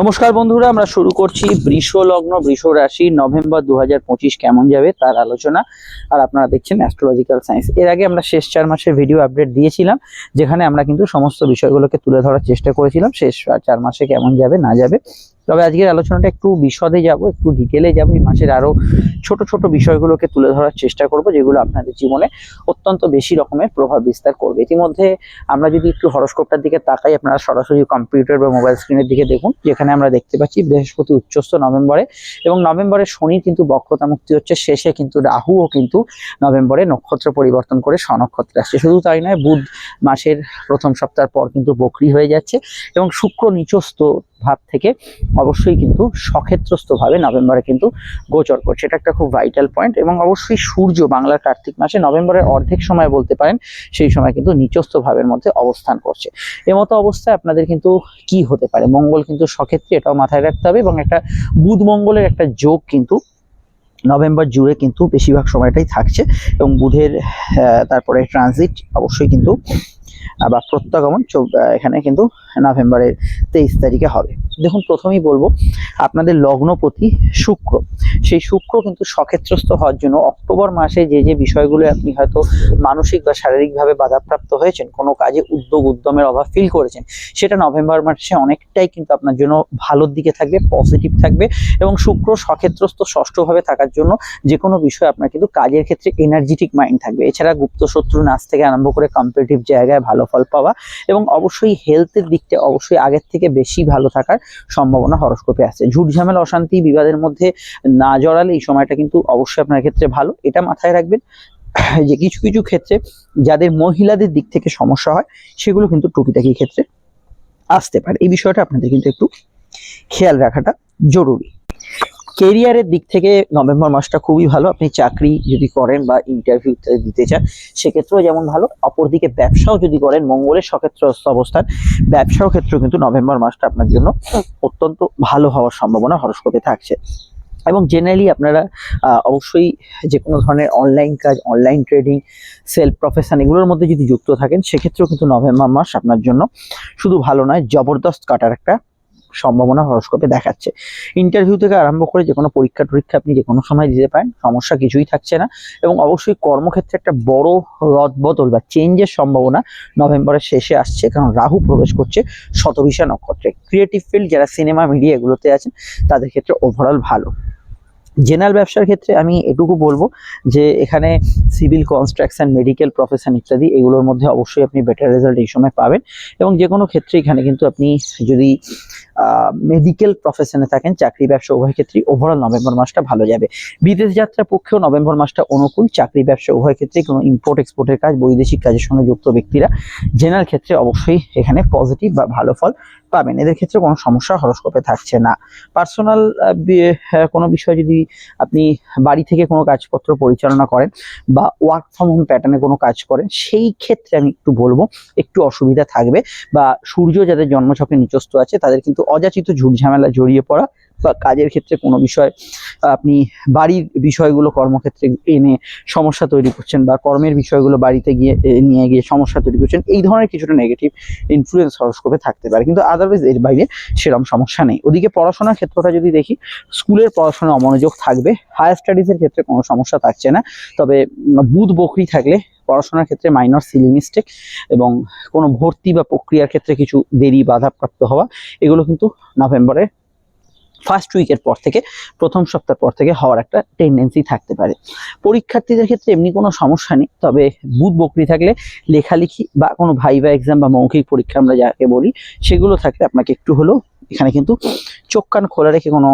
নমস্কার বন্ধুরা, আমরা শুরু করছি বৃষ লগ্ন বৃষ রাশি, নভেম্বর দু হাজার পঁচিশ কেমন যাবে তার আলোচনা। আর আপনারা দেখছেন অ্যাস্ট্রোলজিক্যাল সায়েন্স এর আগে আমরা শেষ চার মাসের ভিডিও আপডেট দিয়েছিলাম, যেখানে আমরা কিন্তু সমস্ত বিষয়গুলোকে তুলে ধরার চেষ্টা করেছিলাম। শেষ চার মাসে কেমন যাবে, না যাবে তবে আজকের আলোচনাটা একটু বিশদে যাব, একটু ডিটেলে যাব। এই মাসের আরও ছোট ছোট বিষয়গুলোকে তুলে ধরার চেষ্টা করব, যেগুলো আপনাদের জীবনে অত্যন্ত বেশি রকমের প্রভাব বিস্তার করবে। ইতিমধ্যে আমরা যদি একটু হরস্কোপটার দিকে তাকাই, আপনারা সরাসরি কম্পিউটার বা মোবাইল স্ক্রিনের দিকে দেখুন, যেখানে আমরা দেখতে পাচ্ছি বৃহস্পতি উচ্চস্থ নভেম্বরে এবং নভেম্বরে শনি কিন্তু বক্রতা মুক্তি হচ্ছে, শেষে কিন্তু রাহুও কিন্তু নভেম্বরে নক্ষত্র পরিবর্তন করে স্বনক্ষত্রে আসছে। শুধু তাই নয়, বুধ মাসের প্রথম সপ্তাহ পর কিন্তু বকরি হয়ে যাচ্ছে এবং শুক্র নিচস্থ ভাব থেকে অবশ্যই কিন্তু সক্ষেত্রস্থ ভাবে নভেম্বরে কিন্তু গোচর করছে। এটা একটা খুব ভাইটাল পয়েন্ট এবং অবশ্যই সূর্য বাংলার কার্তিক মাসে নভেম্বরের অর্ধেক সময় বলতে পারেন, সেই সময় কিন্তু নিচস্থ ভাবের মধ্যে অবস্থান করছে। এমতো অবস্থায় আপনাদের কিন্তু কি হতে পারে? মঙ্গল কিন্তু সক্ষেত্রে এটাও মাথায় রাখতে হবে এবং একটা বুধ মঙ্গলের একটা যোগ কিন্তু নভেম্বর জুড়ে কিন্তু বেশিরভাগ সময়টাই থাকছে এবং বুধের তারপরে ট্রানজিট অবশ্যই কিন্তু বা প্রত্যাগমন এখানে কিন্তু নভেম্বরের তেইশ তারিখে হবে। দেখুন, প্রথমেই বলব, আপনাদের লগ্নপতি শুক্র। সেই শুক্র কিন্তু সক্ষেত্রস্থ হওয়ার জন্য অক্টোবর মাসে যে যে বিষয়গুলো আপনি হয়তো মানসিক বা শারীরিকভাবে বাধাপ্রাপ্ত হয়েছেন, কোনো কাজে উদ্যোগ, উদ্যমের অভাব ফিল করেছেন, সেটা নভেম্বর মাসে অনেকটাই কিন্তু আপনার জন্য ভালোর দিকে থাকবে পজিটিভ থাকবে এবং শুক্র সক্ষেত্রস্থ ষষ্ঠভাবে থাকার জন্য যে কোনো বিষয়ে আপনার কিন্তু কাজের ক্ষেত্রে এনার্জেটিক মাইন্ড থাকবে। এছাড়া গুপ্ত শত্রু নাচ থেকে আরম্ভ করে কম্পিটিটিভ জায়গায় ভালো ফল পাওয়া এবং অবশ্যই হেলথের দিকটা অবশ্যই আগের থেকে বেশি ভালো থাকার সম্ভাবনা হরস্কোপে আছে। ঝুট ঝামেলা, অশান্তি, বিবাদের মধ্যে না জড়ালে এই সময়টা কিন্তু অবশ্যই আপনার ক্ষেত্রে ভালো। এটা মাথায় রাখবেন যে কিছু কিছু ক্ষেত্রে যাদের মহিলাদের দিক থেকে সমস্যা হয়, সেগুলো কিন্তু টুকিটাকি ক্ষেত্রে আসতে পারে। এই বিষয়টা আপনাদের কিন্তু একটু খেয়াল রাখাটা জরুরি। কেরিয়ারের দিক থেকে নভেম্বর মাসটা খুবই ভালো। আপনি চাকরি যদি করেন বা ইন্টারভিউ দিতে চান, সেক্ষেত্রেও যেমন ভালো। অপরদিকে ব্যবসাও যদি করেন, মঙ্গলের সক্ষেত্র অবস্থান, ব্যবসাও ক্ষেত্রেও কিন্তু নভেম্বর মাসটা আপনার জন্য অত্যন্ত ভালো হওয়ার সম্ভাবনা হরস্কোপে থাকছে। এবং জেনারেলি আপনারা অবশ্যই যে কোনো ধরনের অনলাইন কাজ অনলাইন ট্রেডিং সেলফ প্রফেশন এগুলোর মধ্যে যদি যুক্ত থাকেন, সেক্ষেত্রেও কিন্তু নভেম্বর মাস আপনার জন্য শুধু ভালো নয়, জবরদস্ত কাটার একটা সম্ভাবনা হরস্কোপে দেখাচ্ছে। ইন্টারভিউ থেকে আরম্ভ করে যে কোনো পরীক্ষা টরীক্ষা আপনি যে কোনো সময় দিতে পারেন, সমস্যা কিছুই থাকছে না এবং অবশ্যই কর্মক্ষেত্রে একটা বড় রদবদল বা চেঞ্জের সম্ভাবনা নভেম্বরের শেষে আসছে। কারণ রাহু প্রবেশ করছে শতবিশা নক্ষত্রে। ক্রিয়েটিভ ফিল্ড যারা সিনেমা মিডিয়া এগুলোতে আছেন, তাদের ক্ষেত্রে ওভারঅল ভালো। জেনারেল ব্যবসার ক্ষেত্রে আমি এটুকু বলব যে এখানে সিভিল কনস্ট্রাকশন, মেডিকেল প্রফেশন ইত্যাদি এগুলোর মধ্যে অবশ্যই আপনি বেটার রেজাল্ট এই সময় পাবেন। এবং যে কোনো ক্ষেত্রে এখানে কিন্তু আপনি যদি মেডিকেল প্রফেশনে থাকেন, চাকরি ব্যবসা উভয় ক্ষেত্রেই ওভারঅল নভেম্বর মাসটা ভালো যাবে। বিদেশ যাত্রার পক্ষেও নভেম্বর মাসটা অনুকূল, চাকরি ব্যবসা উভয় ক্ষেত্রেই কোনো ইম্পোর্ট এক্সপোর্টের কাজ, বৈদেশিক কাজের সঙ্গে যুক্ত ব্যক্তিরা জেনারেল ক্ষেত্রে অবশ্যই এখানে পজিটিভ বা ভালো ফল পাবেন। এদের ক্ষেত্রে কোনো সমস্যা হরস্কোপে থাকছে না। পার্সোনাল কোনো বিষয় যদি আপনি বাড়ি থেকে কোনো কাজপত্র পরিচালনা করেন বা ওয়ার্ক ফ্রম হোম প্যাটার্নে কোনো কাজ করেন, সেই ক্ষেত্রে আমি একটু বলব, একটু অসুবিধা থাকবে বা সূর্য যাদের জন্মছকে নিচস্ত আছে, তাদের কিন্তু অযাচিত ঝুট ঝামেলা জড়িয়ে পড়া বা কাজের ক্ষেত্রে কোনো বিষয়, আপনি বাড়ির বিষয়গুলো কর্মক্ষেত্রে এনে সমস্যা তৈরি করছেন বা কর্মের বিষয়গুলো বাড়িতে গিয়ে নিয়ে গিয়ে সমস্যা তৈরি করছেন, এই ধরনের কিছুটা নেগেটিভ ইনফ্লুয়েন্স হরস্কোপে থাকতে পারে। কিন্তু আদারওয়াইজ এর বাইরে সেরকম সমস্যা নেই। ওদিকে পড়াশোনার ক্ষেত্রটা যদি দেখি, স্কুলের পড়াশোনা অমনোযোগ থাকবে হায়ার স্টাডিজের ক্ষেত্রে কোনো সমস্যা থাকছে না। তবে বুধ বকরি থাকলে পড়াশোনার ক্ষেত্রে মাইনর সিলি মিস্টেক এবং কোনো ভর্তি বা প্রক্রিয়ার ক্ষেত্রে কিছু দেরি বাধাপ্রাপ্ত হওয়া, এগুলো কিন্তু নভেম্বরে ফার্স্ট উইকের পর থেকে, প্রথম সপ্তাহ পর থেকে হওয়ার একটা টেন্ডেন্সি থাকতে পারে। পরীক্ষার্থীদের ক্ষেত্রে এমনি কোনো সমস্যা নেই, তবে বুধ বকরি থাকলে লেখালেখি বা কোনো ভাইবা এক্সাম বা মৌখিক পরীক্ষা আমরা যাকে বলি, সেগুলো থাকলে আপনাকে একটু হলেও এখানে কিন্তু চোখ কান খোলা রেখে কোনো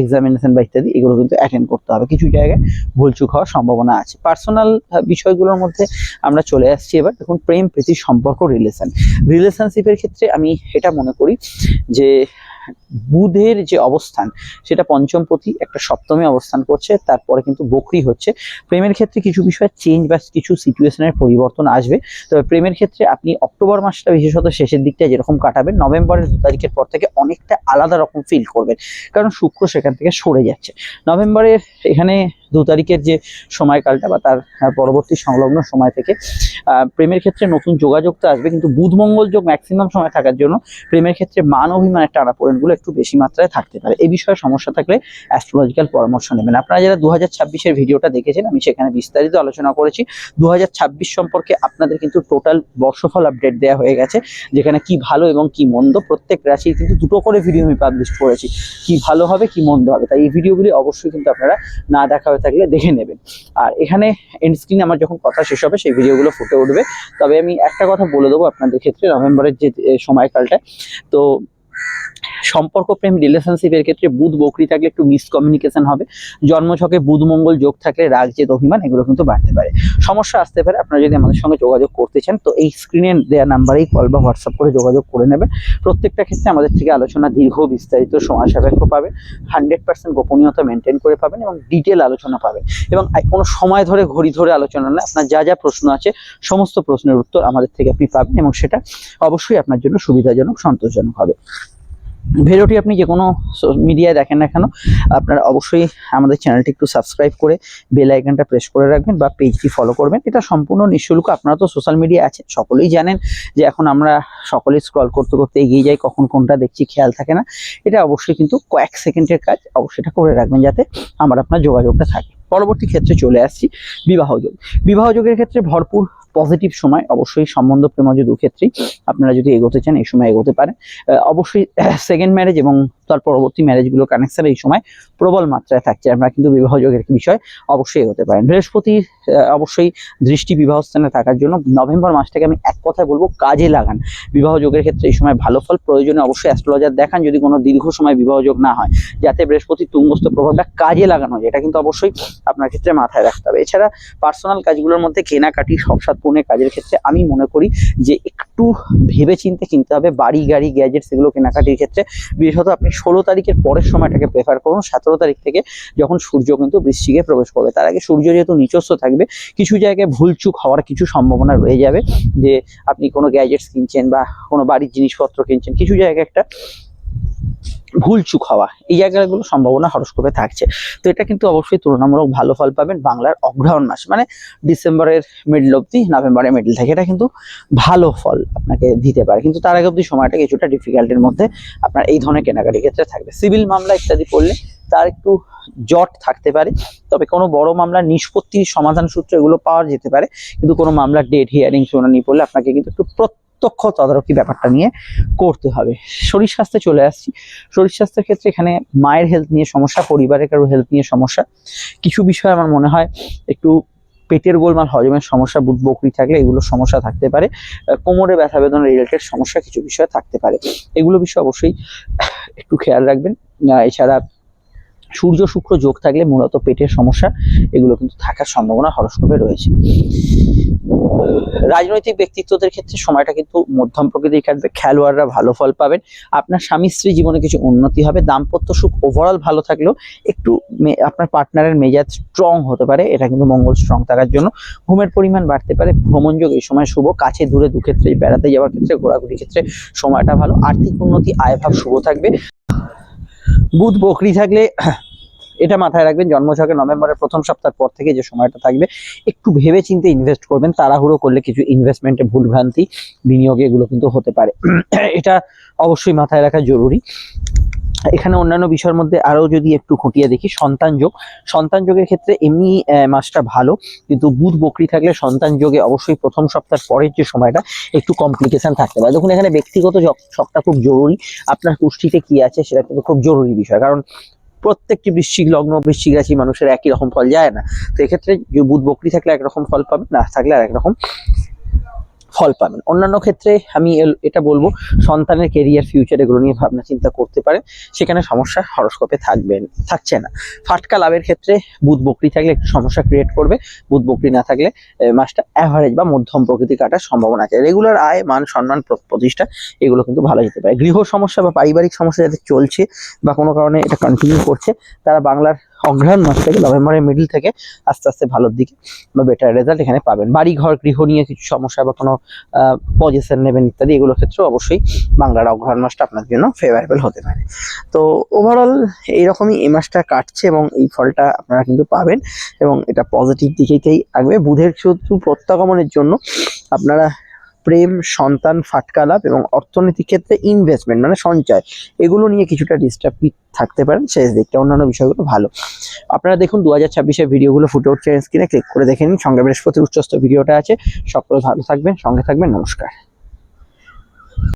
এক্সামিনেশন বা ইত্যাদি, এগুলো কিন্তু অ্যাটেন্ড করতে হবে। কিছু জায়গায় ভুলচুক হওয়ার সম্ভাবনা আছে। পার্সোনাল বিষয়গুলোর মধ্যে আমরা চলে আসছি এবার। দেখুন, প্রেম, প্রীতি, সম্পর্ক রিলেশন রিলেশনশিপের ক্ষেত্রে আমি এটা মনে করি যে বুধের যে অবস্থান, সেটা পঞ্চম প্রতি একটা সপ্তমে অবস্থান করছে, তারপরে কিন্তু বকরি হচ্ছে। প্রেমের ক্ষেত্রে কিছু বিষয়ে চেঞ্জ বা কিছু সিচুয়েশনের পরিবর্তন আসবে। তবে প্রেমের ক্ষেত্রে আপনি অক্টোবর মাসটা বিশেষত শেষের দিকটা যেরকম কাটাবেন, নভেম্বরের দু তারিখের পর থেকে অনেকটা আলাদা রকম ফিল করবেন। কারণ শুক্র সেখান থেকে সরে যাচ্ছে। নভেম্বরের এখানে দু তারিখের যে সময়কালটা বা তার পরবর্তী সংলগ্ন সময় থেকে প্রেমের ক্ষেত্রে নতুন যোগাযোগ তো আসবে, কিন্তু বুধ মঙ্গল যোগ ম্যাক্সিমাম সময় থাকার জন্য প্রেমের ক্ষেত্রে মান অভিমানের টানাপোড়েনগুলো একটু বেশি মাত্রায় থাকতে পারে। এই বিষয়ে সমস্যা থাকলে অ্যাস্ট্রোলজিক্যাল পরামর্শ নেবেন। আপনারা যারা দু হাজার ভিডিওটা দেখেছেন, আমি সেখানে বিস্তারিত আলোচনা করেছি। দু হাজার ছাব্বিশ সম্পর্কে আপনাদের কিন্তু টোটাল বর্ষফল আপডেট দেওয়া হয়ে গেছে, যেখানে কি ভালো এবং কি মন্দ প্রত্যেক রাশির কিন্তু দুটো করে ভিডিও আমি পাবলিশ করেছি। কি ভালো হবে, কি মন্দ হবে। তাই এই ভিডিওগুলি অবশ্যই কিন্তু আপনারা না দেখা হয়ে থাকলে দেখে নেবেন। আর এখানে এন্ড স্ক্রিনে আমার যখন কথা শেষ হবে, সেই ভিডিওগুলো ফুটে উঠবে। তবে আমি একটা কথা বলে দেবো আপনাদের ক্ষেত্রে, নভেম্বরের যে সময়কালটা। তো সম্পর্ক প্রেম রিলেশনশিপের ক্ষেত্রে বুধ বকরি থাকলে একটু মিসকমিউনিকেশন হবে। জন্মছকে বুধ মঙ্গল যোগ থাকলে রাগ জেদ অভিমান এগুলো কিন্তু বাড়তে পারে। সমস্যা আসতে পারে, আপনারা যদি আমাদের সঙ্গে যোগাযোগ করতে চান, তো এই স্ক্রিনে দেওয়া নাম্বারেই কল বা হোয়াটসঅ্যাপ করে যোগাযোগ করে নেবেন। প্রত্যেকটা ক্ষেত্রে আমাদের থেকে আলোচনা দীর্ঘ বিস্তারিত সময় সাপেক্ষ পাবেন। হান্ড্রেড পার্সেন্ট গোপনীয়তা মেনটেন করে পাবেন এবং ডিটেল আলোচনা পাবেন। এবং কোনো সময় ধরে, ঘড়ি ধরে আলোচনা না, আপনার যা যা প্রশ্ন আছে, সমস্ত প্রশ্নের উত্তর আমাদের থেকে আপনি পাবেন এবং সেটা অবশ্যই আপনার জন্য সুবিধাজনক, সন্তোষজনক হবে। ভিডিওটি আপনি যে কোনো মিডিয়ায় দেখেন না কেন, আপনারা অবশ্যই আমাদের চ্যানেলটি একটু সাবস্ক্রাইব করে বেল আইকনটা প্রেস করে রাখবেন বা পেজটি ফলো করবেন। এটা সম্পূর্ণ নিঃশুল্ক, আপনারা তো সোশ্যাল মিডিয়া আছেন, সকলেই জানেন যে এখন আমরা সকলেই স্ক্রল করতে করতে এগিয়ে যাই, কখন কোনটা দেখছি খেয়াল থাকে না। এটা অবশ্যই কিন্তু কয়েক সেকেন্ডের কাজ, অবশ্যই এটা করে রাখবেন যাতে আমার আপনার যোগাযোগটা থাকে। পরবর্তী ক্ষেত্রে চলে আসছি বিবাহযোগ বিবাহযোগের ক্ষেত্রে ভরপুর পজিটিভ সময়, অবশ্যই সম্বন্ধ প্রেমজ দু ক্ষেত্রেই আপনারা যদি এগোতে চান, এই সময় এগোতে পারেন। অবশ্যই সেকেন্ড ম্যারেজ এবং তার পরবর্তী ম্যারেজগুলো কানেকশন এই সময় প্রবল মাত্রায় থাকছে। আমরা কিন্তু বিবাহ যোগের বিষয় অবশ্যই এগোতে পারেন। বৃহস্পতির অবশ্যই দৃষ্টি বিবাহ স্থানে থাকার জন্য নভেম্বর মাসটাকে আমি এক কথায় বলব, কাজে লাগান। বিবাহ যোগের ক্ষেত্রে এই সময় ভালো ফল প্রয়োজনে অবশ্যই অ্যাস্ট্রোলজার দেখান যদি কোনো দীর্ঘ সময় বিবাহ যোগ না হয়, যাতে বৃহস্পতির তুঙ্গস্থ প্রভাবটা কাজে লাগানো যায় এটা কিন্তু অবশ্যই আপনার ক্ষেত্রে মাথায় রাখতে হবে। এছাড়া পার্সোনাল কাজগুলোর মধ্যে কেনাকাটি সবসাদ পূর্ণের কাজের ক্ষেত্রে আমি মনে করি যে একটু ভেবে চিনতে কিনতে হবে, বাড়ি, গাড়ি গ্যাজেট সেগুলো কেনাকাটির ক্ষেত্রে। বিশেষত আপনি ষোলো তারিখের পরের সময়টাকে প্রেফার করুন, সতেরো তারিখ থেকে যখন সূর্য কিন্তু বৃষ্টিকে প্রবেশ করবে। তার আগে সূর্য যেহেতু নিচস্ব থাকবে, কিছু জায়গায় ভুলচুক হওয়ার কিছু সম্ভাবনা রয়ে যাবে যে আপনি কোনো গ্যাজেটস কিনছেন বা কোনো বাড়ির জিনিসপত্র কিনছেন। কিছু জায়গায় একটা ভুলচুক হওয়া, এই জায়গাগুলো সম্ভাবনা হরস্কোপে থাকছে। তো এটা কিন্তু অবশ্যই তুলনামূলক ভালো ফল পাবেন বাংলার অগ্রহায়ণ মাস মানে ডিসেম্বরের মিডল অব্দি নভেম্বরের মিডল থেকে। এটা কিন্তু ভালো ফল আপনাকে দিতে পারে। কিন্তু তার আগে অব্দি সময়টা কিছুটা ডিফিকাল্টির মধ্যে আপনার এই ধরনের কেনাকাটির ক্ষেত্রে থাকবে। সিভিল মামলা ইত্যাদি পড়লে তার একটু জট থাকতে পারে, তবে কোনো বড় মামলা নিষ্পত্তির সমাধান সূত্র এগুলো পাওয়া যেতে পারে। কিন্তু কোনো মামলার ডেট হিয়ারিং শুনানি পড়লে আপনাকে কিন্তু একটু প্রত্যক্ষ তদারকি ব্যাপারটা নিয়ে করতে হবে। শরীর স্বাস্থ্যে চলে আসছি। শরীর স্বাস্থ্যের ক্ষেত্রে এখানে মায়ের হেলথ নিয়ে সমস্যা, পরিবারের কারও হেলথ নিয়ে সমস্যা। কিছু বিষয় আমার মনে হয় একটু পেটের গোলমাল, হজমের সমস্যা বুধ বকরি থাকলে এগুলো সমস্যা থাকতে পারে। কোমরে ব্যথা বেদনা, রিলেটেড সমস্যা কিছু বিষয় থাকতে পারে। এগুলো বিষয় অবশ্যই একটু খেয়াল রাখবেন। এছাড়া সূর্য শুক্র যোগ থাকলে মূলত পেটের সমস্যা, এগুলো কিন্তু থাকার সম্ভাবনা হরস্কোপে রয়েছে। রাজনৈতিক ব্যক্তিত্বদের ক্ষেত্রে সময়টা কিন্তু মধ্যম প্রকৃতির কাটবে খেলোয়াড়রা ভালো ফল পাবেন। আপনার স্বামী স্ত্রী জীবনে কিছু উন্নতি হবে, দাম্পত্য সুখ ওভারঅল ভালো থাকলেও একটু আপনার পার্টনারের মেজাজ স্ট্রং হতে পারে, এটা কিন্তু মঙ্গল স্ট্রং থাকার জন্য। ঘুমের পরিমাণ বাড়তে পারে ভ্রমণযোগ এই সময় শুভ, কাছে দূরে দু ক্ষেত্রে বেড়াতে যাওয়ার ক্ষেত্রে, ঘোরাঘুরির ক্ষেত্রে সময়টা ভালো। আর্থিক উন্নতি, আয়ভাব শুভ থাকবে। বুধ বকরি থাকলে এটা মাথায় রাখবেন, জন্মছকে নভেম্বরের প্রথম সপ্তাহ পর থেকে যে সময়টা থাকবে, একটু ভেবে চিন্তে ইনভেস্ট করবেন, তাড়াহুড়ো করলে কিছু ইনভেস্টমেন্টে ভুলভ্রান্তি, বিনিয়োগে এগুলো কিন্তু হতে পারে। এটা অবশ্যই মাথায় রাখা জরুরি। এখানে অন্যান্য বিষয়ের মধ্যে আরও যদি একটু খুঁটিয়ে দেখি, সন্তান যোগ। সন্তান যোগের ক্ষেত্রে এমনি মাসটা ভালো, কিন্তু বুধ বকরি থাকলে সন্তান যোগে অবশ্যই প্রথম সপ্তাহ পরের যে সময়টা, একটু কমপ্লিকেশন থাকতে পারে। দেখুন, এখানে ব্যক্তিগত শখটা খুব জরুরি। আপনার পুষ্টিতে কি আছে সেটা কিন্তু খুব জরুরি বিষয়। কারণ প্রত্যেকটি বৃশ্চিক লগ্ন, বৃশ্চিক রাশি মানুষের একই রকম ফল যায় না। তো এক্ষেত্রে বুধ বকরি থাকলে একরকম ফল পাবে, না থাকলে আর একরকম ফল পাবেন। অন্যান্য ক্ষেত্রে আমি এটা বলব, সন্তানের কেরিয়ার ফিউচার এগুলো নিয়ে ভাবনা চিন্তা করতে পারেন। সেখানে সমস্যা হরস্কোপে থাকবেন, থাকছে না। ফাটকা লাভের ক্ষেত্রে বুধ বকরি থাকলে একটু সমস্যা ক্রিয়েট করবে। বুধ বকরি না থাকলে মাসটা অ্যাভারেজ বা মধ্যম প্রকৃতি কাটার সম্ভাবনা আছে। রেগুলার আয়, মান সম্মান প্র- প্রতিষ্ঠা, এগুলো কিন্তু ভালো যেতে পারে। গৃহ সমস্যা বা পারিবারিক সমস্যা যাদের চলছে বা কোনো কারণে এটা কন্টিনিউ করছে, তারা বাংলার অগ্রহায়ণ মাস থেকে নভেম্বরের মিডিল থেকে আস্তে আস্তে ভালোর দিকে বা বেটার রেজাল্ট এখানে পাবেন। বাড়ি ঘর গৃহ নিয়ে কিছু সমস্যা বা কোনো পজিশন নেবেন ইত্যাদি এগুলোর ক্ষেত্রে অবশ্যই বাংলার অগ্রহায়ণ মাসটা আপনার জন্য ফেভারেবল হতে পারে। তো ওভারঅল এইরকমই এই মাসটা কাটছে এবং এই ফলটা আপনারা কিন্তু পাবেন এবং এটা পজিটিভ দিকেই থাকবে। বুধের শুধু প্রত্যাগমনের জন্য আপনারা প্রেম, সন্তান ফাটকা লাভ এবং অর্থনৈতিক ক্ষেত্রে ইনভেস্টমেন্ট মানে সঞ্চয়। এগুলো নিয়ে কিছুটা ডিস্টার্ব থাকতে পারেন, শেষ দিকটা অন্যান্য বিষয়গুলো ভালো। আপনারা দেখুন দু হাজার ছাব্বিশের ভিডিওগুলো ফুটে উঠছে স্ক্রিনে ক্লিক করে দেখে নিন। সঙ্গে বৃহস্পতি উচ্চস্থ ভিডিওটা আছে। সকলে ভালো থাকবেন, সঙ্গে থাকবেন, নমস্কার।